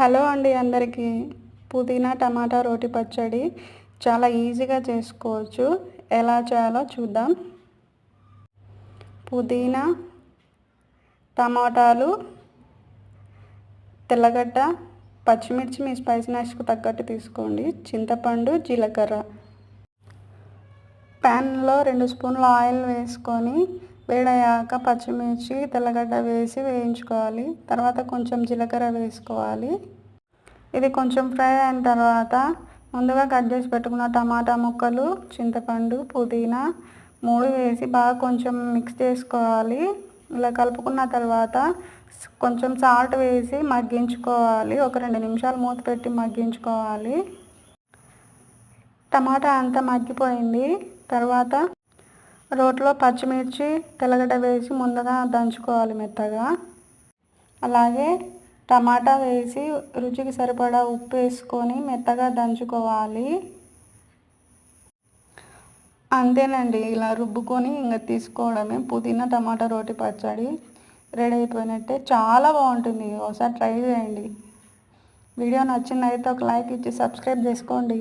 Hello అండి అందరికీ. పుదీనా టమాటా రోటి పచ్చడి చాలా ఈజీగా చేసుకోవచ్చు. ఎలా చేయాలో చూద్దాం. పుదీనా టమాటాలు తెల్లగడ్డ పచ్చిమిర్చి మీ స్పైసీనెస్కు తగ్గట్టు తీసుకోండి. చింతపండు జీలకర్ర. ప్యాన్లో రెండు స్పూన్ల ఆయిల్ వేసుకొని వేడయ్యాక పచ్చిమిర్చి తెల్లగడ్డ వేసి వేయించుకోవాలి. తర్వాత కొంచెం జీలకర్ర వేసుకోవాలి. ఇది కొంచెం ఫ్రై అయిన తర్వాత ముందుగా కట్ చేసి పెట్టుకున్న టమాటా ముక్కలు చింతపండు పుదీనా మూడు వేసి బాగా కొంచెం మిక్స్ చేసుకోవాలి. ఇలా కలుపుకున్న తర్వాత కొంచెం సాల్ట్ వేసి మగ్గించుకోవాలి. ఒక రెండు నిమిషాలు మూత పెట్టి మగ్గించుకోవాలి. టమాటా అంతా మగ్గిపోయింది. తర్వాత రోట్లో పచ్చిమిర్చి తెల్లగడ్డ వేసి ముందుగా దంచుకోవాలి మెత్తగా. అలాగే టమాటా వేసి రుచికి సరిపడా ఉప్పు వేసుకొని మెత్తగా దంచుకోవాలి. అంతేనండి ఇలా రుబ్బుకొని ఇంకా తీసుకోవడమే. పుదీనా టమాటా రోటి పచ్చడి రెడీ అయిపోయినట్టే చాలా బాగుంటుంది. ఒకసారి ట్రై చేయండి. వీడియో నచ్చిందైతే ఒక లైక్ ఇచ్చి సబ్స్క్రైబ్ చేసుకోండి.